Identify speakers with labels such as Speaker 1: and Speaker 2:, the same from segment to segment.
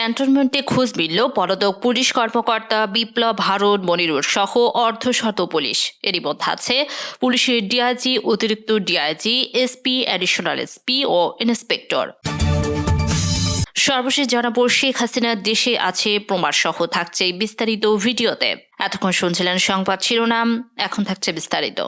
Speaker 1: ক্যান্টনমেন্টে খোঁজ মিলল পলাতক পুলিশ কর্মকর্তা বিপ্লব হারুন মনিরুর সহ অর্ধশত পুলিশ। এরই মধ্যে আছে পুলিশের ডিআইজি, অতিরিক্ত ডিআইজি, এসপি, অ্যাডিশনাল এসপি ও ইন্সপেক্টর। সর্বশেষ জানাব, শেখ হাসিনা দেশে আছে প্রমাণ সহ থাকছে বিস্তারিত ভিডিওতে। এতক্ষণ শুনছিলেন সংবাদ শিরোনাম, এখন থাকছে বিস্তারিত।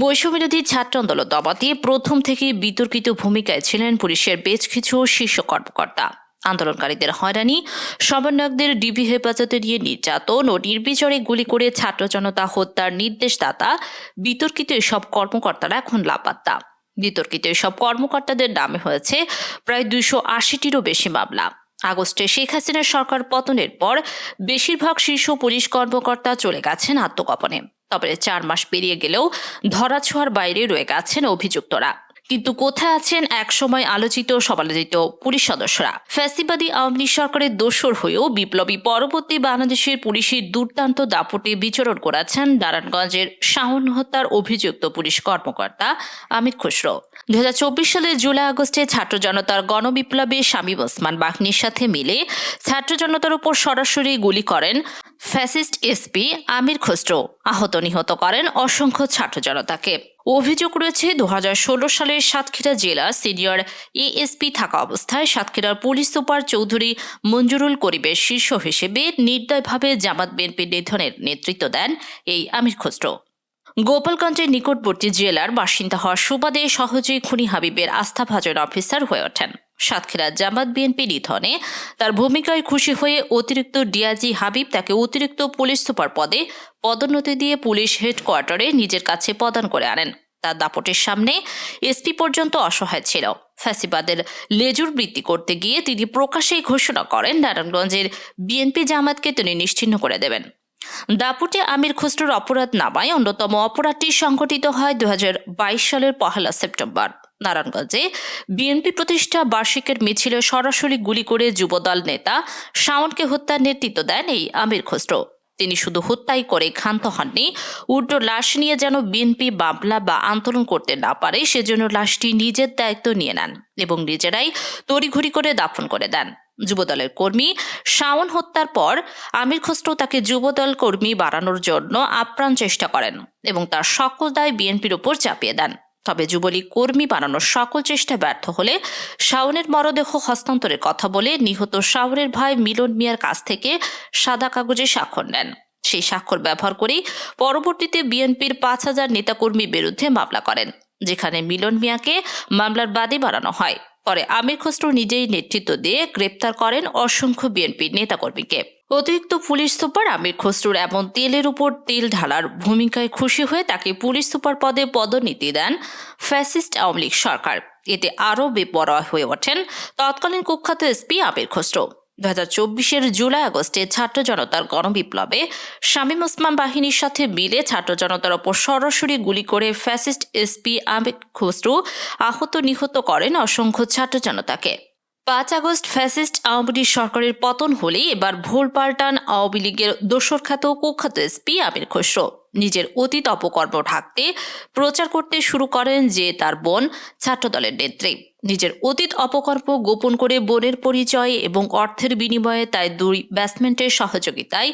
Speaker 1: বৈষম্যবিরোধী ছাত্র আন্দোলন দমাতে প্রথম থেকে বিতর্কিত ভূমিকায় ছিলেন পুলিশের বেশ কিছু শীর্ষ কর্মকর্তা। আন্দোলনকারীদের হয়রানি, সমন্বয়কদের ডিবি হেফাজতে নিয়ে নির্যাতন ও নির্বিচারে গুলি করে ছাত্র জনতা হত্যার নির্দেশদাতা, বিতর্কিত এসব কর্মকর্তারা এখন লাপাত্তা। বিতর্কিত এসব কর্মকর্তাদের নামে হয়েছে প্রায় দুইশো আশিটিরও বেশি মামলা। আগস্টে শেখ হাসিনার সরকার পতনের পর বেশিরভাগ শীর্ষ পুলিশ কর্মকর্তা চলে গেছেন আত্মগোপনে। তবে চার মাস পেরিয়ে গেলেও ধরাছোঁয়ার বাইরে রয়ে গেছেন অভিযুক্তরা। কিন্তু কোথায় আছেন একসময় আলোচিত সমালোচিত পুলিশ সদস্যরা? ফ্যাসিবাদী আওয়ামী লীগ সরকারের দোসর হয়েও বিপ্লবী পরবর্তী বাংলাদেশের পুলিশের দুর্দান্ত দাপটে বিচরণ করেছেন নারায়ণগঞ্জের শাহন হত্যার অভিযুক্ত পুলিশ কর্মকর্তা আমির খুসরো। দু হাজার চব্বিশ সালের জুলাই আগস্টে ছাত্র জনতার গণবিপ্লবে শামীম ওসমান বাহিনীর সাথে মিলে ছাত্র জনতার উপর সরাসরি গুলি করেন ফ্যাসিস্ট এসপি আমির খসরো আহত নিহত করেন অসংখ্য ছাত্র জনতাকে। অভিযোগ রয়েছে দু হাজার ষোলো সালের সাতক্ষীরা জেলার সিনিয়র এএসপি থাকা অবস্থায় সাতক্ষীরার পুলিশ সুপার চৌধুরী মঞ্জুরুল করিবের শীর্ষ হিসেবে নির্দয়ভাবে জামাত বিএনপির নিধনের নেতৃত্ব দেন এই আমির খসরো। গোপালগঞ্জের নিকটবর্তী জেলার বাসিন্দা হওয়ার সুবাদে সহজেই খুনি হাবিবের আস্থাভাজন অফিসার হয়ে ওঠেন। সাতক্ষীরা জামাত বিএনপি নিধনে। তার ভূমিকায় খুশি হয়ে অতিরিক্ত ডিআইজি হাবিব তাকে অতিরিক্ত পুলিশ সুপার পদে পদোন্নতি দিয়ে পুলিশ হেডকোয়ার্টারে নিজের কাছে প্রদান করে আনেন। তার দাপটের সামনে এসপি পর্যন্ত অসহায় ছিল। ফ্যাসিবাদের লেজুর বৃত্তি করতে গিয়ে তিনি প্রকাশেই ঘোষণা করেন, নারায়ণগঞ্জের বিএনপি জামাতকে তিনি নিশ্চিহ্ন করে দেবেন। দাপুটে আমির খুসরোর অপরাধ নামায় অন্যতম অপরাধটি সংঘটিত হয় দু হাজার বাইশ সালের পহেলা সেপ্টেম্বর। নারায়ণগঞ্জে। বিএনপি প্রতিষ্ঠা বার্ষিকের মিছিলে সরাসরি গুলি করে যুবদল নেতা শাওনকে হত্যার নেতৃত্ব দেন এই আমির খসরো। তিনি শুধু হত্যাই করে ক্ষান্ত হননি, উল্টো লাশ নিয়ে যেন বিএনপি মামলা বা আন্দোলন করতে না পারে, সেজন্য লাশটি নিজের দায়িত্ব নিয়ে নেন এবং নিজেরাই তড়িঘড়ি করে দাফন করে দেন। যুবদলের কর্মী শাওন হত্যার পর আমির খসরু তাকে যুবদল কর্মী বাড়ানোর জন্য আপ্রাণ চেষ্টা করেন এবং তার সকল দায় বিএনপির ওপর চাপিয়ে দেন। তবে যুবলীগ কর্মী বানানোর সকল চেষ্টা ব্যর্থ হলে শাওনের মরদেহ হস্তান্তরের কথা বলে নিহত শাওনের ভাই মিলন মিয়ার কাছ থেকে সাদা কাগজে স্বাক্ষর নেন। সেই স্বাক্ষর ব্যবহার করেই পরবর্তীতে বিএনপির পাঁচ হাজার নেতাকর্মীর বিরুদ্ধে মামলা করেন, যেখানে মিলন মিয়াকে মামলার বাদী বাড়ানো হয়। পরে আমির খসরু নিজেই নেতৃত্ব দিয়ে গ্রেপ্তার করেন অসংখ্য বিএনপির নেতাকর্মীকে। অতিরিক্ত পুলিশ সুপার আমির খসরুর এমন তেলের উপর তেল ঢালার ভূমিকায় খুশি হয়ে তাকে পুলিশ সুপার পদে পদোন্নতি দেন ফ্যাসিস্ট আওয়ামী লীগ সরকার। এতে আরও বেপরোয়া হয়ে ওঠেন তৎকালীন কুখ্যাত এসপি আমির খসরু। দু হাজার চব্বিশের জুলাই আগস্টে ছাত্র জনতার গণবিপ্লবে শামীম ওসমান বাহিনীর সাথে মিলে ছাত্র জনতার ওপর সরাসরি গুলি করে ফ্যাসিস্ট এসপি আমির খসরু আহত নিহত করেন অসংখ্য ছাত্র জনতাকে। পাঁচ আগস্ট ফ্যাসিস্ট আওয়ামী লীগ সরকারের পতন হলেই এবার ভুল পাল্টান আওয়ামী লীগের দোসর খ্যাত কুখ্যাত এসপি আমির খসরু। নিজের অতীত অপকর্ম ঢাকতে প্রচার করতে শুরু করেন যে তার বোন ছাত্রদলের নেত্রী। নিজের অতীত অপকর্ম গোপন করে বোনের পরিচয় এবং অর্থের বিনিময়ে তাই দুই ব্যাটসম্যানের সহযোগিতায়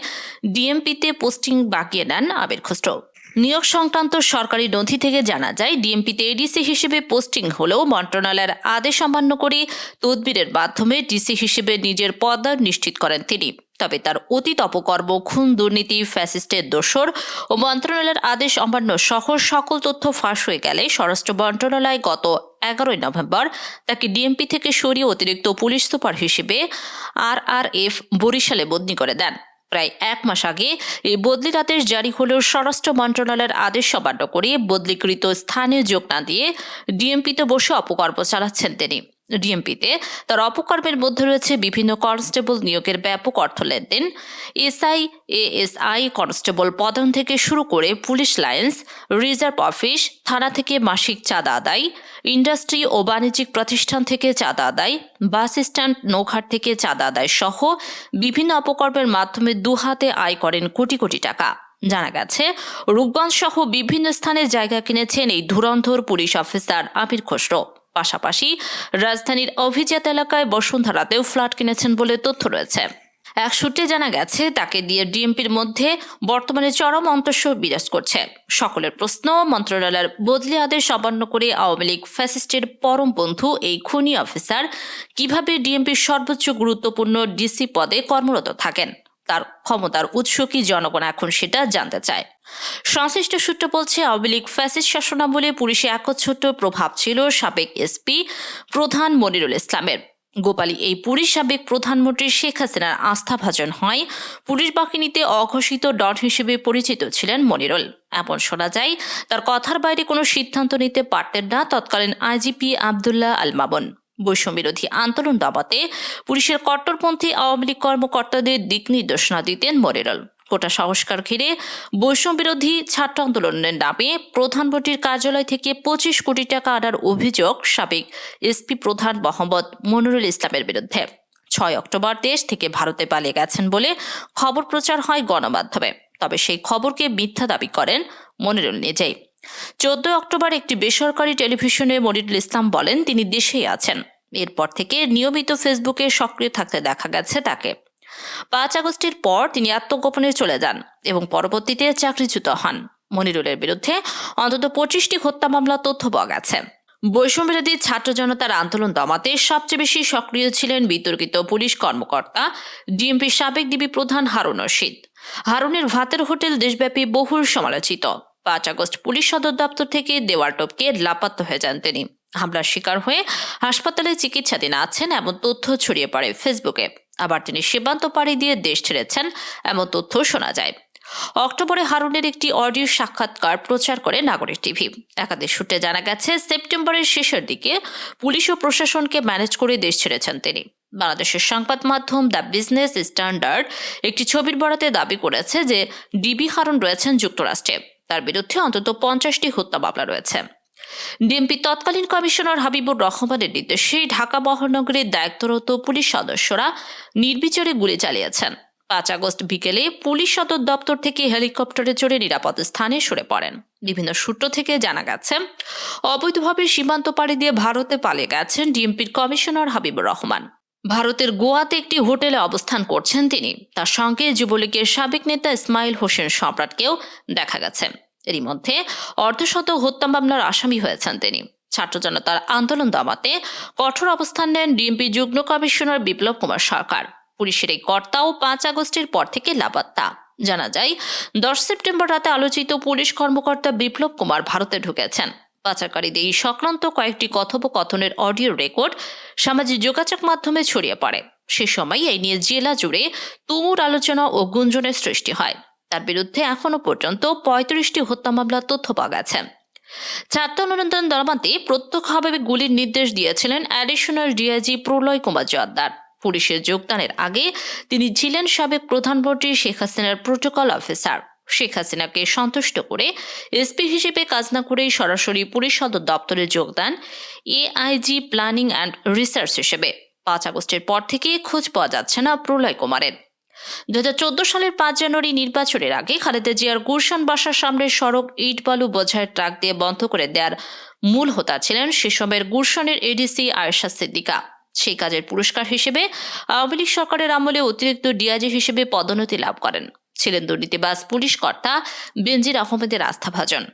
Speaker 1: ডিএমপিতে পোস্টিং বাগিয়ে নেন আবির খসরু। নিয়োগ সংক্রান্ত সরকারি নথি থেকে জানা যায়, ডিএমপিতে এডিসি হিসেবে পোস্টিং হলেও মন্ত্রণালয়ের আদেশ অমান্য করে তদবিরের মাধ্যমে ডিসি হিসেবে নিজের পদায়ন নিশ্চিত করেন তিনি। তবে তার অতীত অপকর্ম, খুন, দুর্নীতি, ফ্যাসিস্টের দোসর ও মন্ত্রণালয়ের আদেশ অমান্য সহ সকল তথ্য ফাঁস হয়ে গেলে স্বরাষ্ট্র মন্ত্রণালয় গত এগারোই নভেম্বর তাকে ডিএমপি থেকে সরিয়ে অতিরিক্ত পুলিশ সুপার হিসেবে আর আর এফ বরিশালে বদলি করে দেন। প্রায় এক মাস আগে এই বদলির আদেশ জারি হলেও স্বরাষ্ট্র মন্ত্রণালয়ের আদেশ অমান্য করে বদলিকৃত স্থানীয় যোগ না দিয়ে ডিএমপিতে বসে অপকর্ম চালাচ্ছেন তিনি। ডিএমপিতে। তার অপকর্মের মধ্যে রয়েছে বিভিন্ন কনস্টেবল নিয়োগের ব্যাপক অর্থ লেনদেন। এসআই, এএসআই কনস্টেবল পদন থেকে শুরু করে পুলিশ লাইন্স, রিজার্ভ অফিস, থানা থেকে মাসিক চাঁদা আদায়, ইন্ডাস্ট্রি ও বাণিজ্যিক প্রতিষ্ঠান থেকে চাঁদা আদায়, বাস স্ট্যান্ড, নৌঘাট থেকে চাঁদা আদায় সহ বিভিন্ন অপকর্মের মাধ্যমে দুহাতে আয় করেন কোটি কোটি টাকা। জানা গেছে, রূপগঞ্জ সহ বিভিন্ন স্থানে জায়গা কিনেছেন এই ধুরন্ধর পুলিশ অফিসার আমির খসরু। পাশাপাশি রাজধানীর অভিজাত এলাকায় বসুন্ধরাতেও ফ্ল্যাট কিনেছেন বলে তথ্য রয়েছে। এক সূত্রে জানা গেছে, তাকে দিয়ে ডিএমপির মধ্যে বর্তমানে চরম অন্তস্য বিরাজ করছে। সকলের প্রশ্ন, মন্ত্রণালয়ের বদলি আদেশ অমান্য করে আওয়ামী লীগ ফ্যাসিস্টের পরম বন্ধু এই খুনি অফিসার কীভাবে ডিএমপির সর্বোচ্চ গুরুত্বপূর্ণ ডিসি পদে কর্মরত থাকেন? তার ক্ষমতার উৎস কি জনগণ এখন সেটা জানতে চায়। সংশ্লিষ্ট সূত্র বলছে, আওয়ামী লীগ ফ্যাসিস্ট শাসনামলে পুলিশে একচ্ছত্র প্রভাব ছিল সাবেক এসপি প্রধান মনিরুল ইসলামের। গোপালী, এই পুলিশ সাবেক প্রধানমন্ত্রী শেখ হাসিনার আস্থাভাজন হয়। পুলিশ বাহিনীতে অঘোষিত ডট হিসেবে পরিচিত ছিলেন মনিরুল। এমন শোনা যায়, তার কথার বাইরে কোনো সিদ্ধান্ত নিতে পারতেন না তৎকালীন আইজিপি আবদুল্লাহ আল মামুন বৈষম্যবিরোধী আন্দোলন দাবাতে পুলিশের কট্টরপন্থী আওয়ামী লীগ কর্মকর্তাদের দিক নির্দেশনা দিতেন মনিরুল কোটা সংস্কার ঘিরে বৈষম্য বিরোধী ছাত্র আন্দোলনের নামে প্রধানমন্ত্রীর কার্যালয় থেকে পঁচিশ কোটি টাকা আনার অভিযোগ সাবেক এসপি প্রধান মোহাম্মদ মনিরুল ইসলামের বিরুদ্ধে। ছয় অক্টোবর দেশ থেকে ভারতে পালিয়ে গেছেন বলে খবর প্রচার হয় গণমাধ্যমে। তবে সেই খবরকে মিথ্যা দাবি করেন মনিরুল নিজেই। চোদ্দই অক্টোবর একটি বেসরকারি টেলিভিশনে মনিরুল ইসলাম বলেন, তিনি দেশেই আছেন। এরপর থেকে নিয়মিত ফেসবুকে সক্রিয় থাকতে দেখা গেছে তাকে। পাঁচ আগস্টের পর তিনি আত্মগোপনে চলে যান এবং পরবর্তীতে চাকরিচ্যুত হন। মনিরুলের বিরুদ্ধে অন্তত পঁচিশটি হত্যা মামলা তথ্য পাওয়া গেছে। বৈষম্যবিরোধী ছাত্র জনতার আন্দোলন দমাতে সবচেয়ে বেশি সক্রিয় ছিলেন বিতর্কিত পুলিশ কর্মকর্তা ডিএমপি সাবেক ডিবি প্রধান হারুন রশিদ। হারুনের ভাতের হোটেল দেশব্যাপী বহুল সমালোচিত। পাঁচ আগস্ট পুলিশ সদর দপ্তর থেকে দেওয়াল টপকে লাপাত্তা হয়ে যান তিনি। হামলার শিকার হয়ে হাসপাতালে চিকিৎসাধীন আছেন এমন তথ্য ছড়িয়ে পড়ে ফেসবুকে। আবার তিনি সীমান্ত পাড়ি দিয়ে দেশ ছেড়েছেন এমন তথ্য শোনা যায়। অক্টোবরে হারুনের একটি অডিও সাক্ষাৎকার প্রচার করে নাগরিক টিভি। একাধিক সূত্রে জানা গেছে, সেপ্টেম্বরের শেষের দিকে পুলিশ ও প্রশাসনকে ম্যানেজ করে দেশ ছেড়েছেন তিনি। বাংলাদেশের সংবাদ মাধ্যম দ্য বিজনেস স্ট্যান্ডার্ড একটি ছবির বরাতে দাবি করেছে যে ডিবি হারুন রয়েছেন যুক্তরাষ্ট্রে। তার বিরুদ্ধে অন্তত পঞ্চাশটি হত্যা মামলা রয়েছে। ডিএমপি তৎকালীন কমিশনার হাবিবুর রহমানের নির্দেশে ঢাকা মহানগরীর দায়িত্বরত পুলিশ সদস্যরা নির্বিচারে গুলি চালিয়েছেন। পাঁচ আগস্ট বিকেলে পুলিশ সদর দপ্তর থেকে হেলিকপ্টারে চড়ে নিরাপদ স্থানে সরে পড়েন। বিভিন্ন সূত্র থেকে জানা গেছে, অবৈধভাবে সীমান্ত পাড়ি দিয়ে ভারতে পালিয়ে গেছেন ডিএমপির কমিশনার হাবিবুর রহমান। ভারতের গোয়াতে একটি হোটেলে অবস্থান করছেন তিনি। তার সঙ্গে যুবলীগের সাবেক নেতা ইসমাইল হোসেন সম্রাটকেও দেখা গেছে। এরই মধ্যে অর্ধশত হত্যা মামলার আসামি হয়েছেন তিনি। ছাত্র জনতার আন্দোলন দমাতে কঠোর অবস্থান নেন ডিএমপি যুগ্ম কমিশনার বিপ্লব কুমার সরকার। পুলিশের এই কর্তাও পাঁচ আগস্টের পর থেকে লাপাত্তা। জানা যায়, দশ সেপ্টেম্বর রাতে আলোচিত পুলিশ কর্মকর্তা বিপ্লব কুমার ভারতে ঢুকেছেন। পাচারকারীদের এই সংক্রান্ত কয়েকটি কথোপকথনের অডিও রেকর্ড সামাজিক যোগাযোগ মাধ্যমে ছড়িয়ে পড়ে। সে সময় এই নিয়ে জেলা জুড়ে তুমুর আলোচনা ও গুঞ্জনের সৃষ্টি হয়। তার বিরুদ্ধে এখনও পর্যন্ত পঁয়ত্রিশটি হত্যা মামলার তথ্য পাওয়া গেছে। ছাত্র আন্দোলন দলমাতে প্রত্যক্ষভাবে গুলির নির্দেশ দিয়েছিলেন অ্যাডিশনাল ডিআইজি প্রলয় কুমার জোয়ারদার। পুলিশের যোগদানের আগে তিনি ছিলেন সাবেক প্রধানমন্ত্রী শেখ হাসিনার প্রোটোকল অফিসার শেখ হাসিনাকে সন্তুষ্ট করে এসপি হিসেবে কাজ না করেই সরাসরি পুলিশ সদর দপ্তরে যোগদান এআইজি প্ল্যানিং অ্যান্ড রিসার্চ হিসেবে। পাঁচ আগস্টের পর থেকে খোঁজ পাওয়া যাচ্ছে না প্রলয় কুমারের। দুই হাজার চোদ্দ সালের পাঁচ জানুয়ারি নির্বাচনের আগে খালেদা জিয়ার গুলশান বাসার সামনে সড়ক ইট বালু বোঝায় ট্রাক দিয়ে বন্ধ করে দেওয়ার মূল হোতা ছিলেন সে সময়ের গুলশানের এডিসি আয়েশা সিদ্দিকা। সেই কাজের পুরস্কার হিসেবে আওয়ামী লীগ সরকারের আমলে অতিরিক্ত ডিআইজি হিসেবে পদোন্নতি লাভ করেন। ছিলেন দুর্নীতিবাজ পুলিশ কর্তা বেনজির আহমেদের আস্থাভাজন।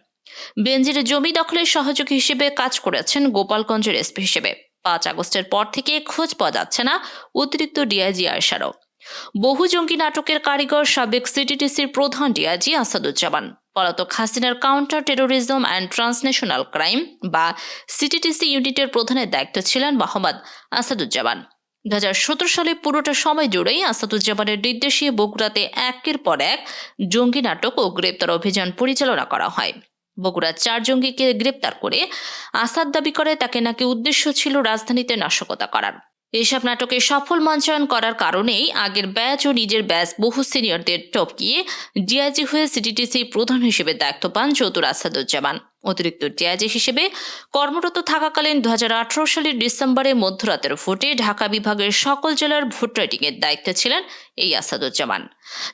Speaker 1: বেনজির জমি দখলের সহযোগী হিসেবে কাজ করেছেন গোপালগঞ্জের এসপি হিসেবে। পাঁচ আগস্টের পর থেকে খোঁজ পাওয়া যাচ্ছে না অতিরিক্ত ডিআইজি আয়সারও বহু জঙ্গি নাটকের কারিগর সাবেক সিটিটিসির প্রধান ডিআইজি আসাদুজ্জামান। পলাতক হাসিনার counter terrorism and transnational crime বা সিটিটিসি ইউনিটের প্রধানের দায়িত্ব ছিলেন মোহাম্মদ আসাদুজ্জামান। দু হাজার সতেরো সালে পুরোটা সময় জুড়েই আসাদুজ্জামানের নির্দেশে বগুড়াতে একের পর এক জঙ্গি নাটক ও গ্রেপ্তার অভিযান পরিচালনা করা হয়। বগুড়ার চার জঙ্গিকে গ্রেপ্তার করে আসাদ দাবি করে তাকে নাকি উদ্দেশ্য ছিল রাজধানীতে নাশকতা করার। এসব নাটকে সফল মঞ্চায়ন করার কারণেই আগের ব্যাচ ও নিজের ব্যাচ বহু সিনিয়রদের টপকিয়ে ডিআইজি হয়ে সিটিটিসি প্রধান হিসেবে দায়িত্ব পান চৌধুর আসাদুজ্জামান। অতিরিক্ত ডিআইজি হিসেবে কর্মরত থাকাকালীন দু হাজার আঠারো সালের ডিসেম্বরে মধ্যরাতের ভোটে ঢাকা বিভাগের সকল জেলার ভোট রাইটিংয়ের দায়িত্বে ছিলেন এই আসাদুজ্জামান।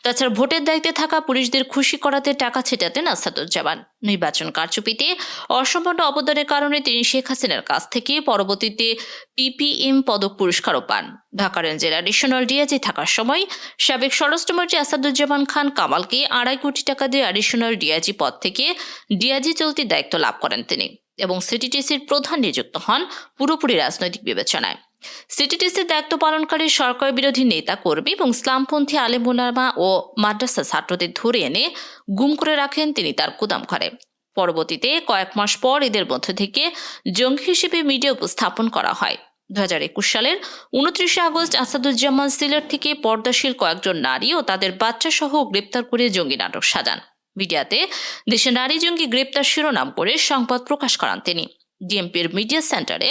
Speaker 1: তাছাড়া ভোটের দায়িত্বে থাকা পুলিশদের খুশি করাতে টাকা ছেটাতেন আসাদুজ্জামান। নির্বাচন কারচুপিতে অসম্পূর্ণ অবদানের কারণে তিনি শেখ হাসিনার কাছ থেকে পরবর্তীতে পিপিএম পদক পুরস্কারও পান। ঢাকা রেঞ্জের অ্যাডিশনাল ডিআইজি থাকার সময় সাবেক স্বরাষ্ট্রমন্ত্রী আসাদুজ্জামান খান কামালকে আড়াই কোটি টাকা দিয়ে অ্যাডিশনাল ডিআইজি পদ থেকে ডিআইজি চলতি দায়িত্ব লাভ করেন তিনি এবং সিটিটিসির প্রধান নিযুক্ত হন পুরোপুরি রাজনৈতিক বিবেচনায়। সিটিটিসির দায়িত্ব পালনকারী সরকার বিরোধী নেতা কর্মী এবং ইসলামপন্থী আলেমুলামা ও মাদ্রাসা ছাত্রদের ধরে এনে গুম করে রাখেন তিনি তার গুদাম ঘরে। পরবর্তীতে কয়েক মাস পর এদের মধ্য থেকে জঙ্গি হিসেবে মিডিয়া উপস্থাপন করা হয়। দু হাজার একুশ সালের উনত্রিশে আগস্ট আসাদুজ্জামান সিলেট থেকে পর্দাশীল কয়েকজন নারী ও তাদের বাচ্চা সহ গ্রেপ্তার করে জঙ্গি নাটক সাজান। মিডিয়াতে দেশে নারী জঙ্গি গ্রেপ্তার শিরোনাম করে সংবাদ প্রকাশ করান তিনি। ডিএমপির মিডিয়া সেন্টারে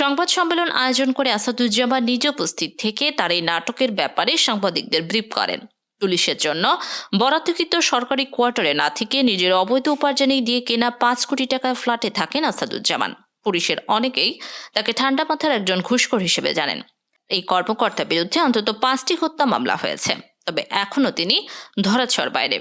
Speaker 1: সংবাদ সম্মেলন আয়োজন করে আসাদুজ্জামান নিজ উপস্থিত থেকে তার এই নাটকের ব্যাপারে সাংবাদিকদের ব্রিফ করেন। পুলিশের জন্য বরাদ্দকৃত সরকারি কোয়ার্টারে না থেকে নিজের অবৈধ উপার্জনে দিয়ে কেনা পাঁচ কোটি টাকার ফ্ল্যাটে থাকেন আসাদুজ্জামান। পুলিশের অনেকেই তাকে ঠান্ডা মাথার একজন ঘুষখোর হিসেবে জানেন। এই কর্মকর্তার বিরুদ্ধে অন্তত পাঁচটি হত্যা মামলা হয়েছে, তবে এখনও তিনি ধরাছোঁয়ার বাইরে।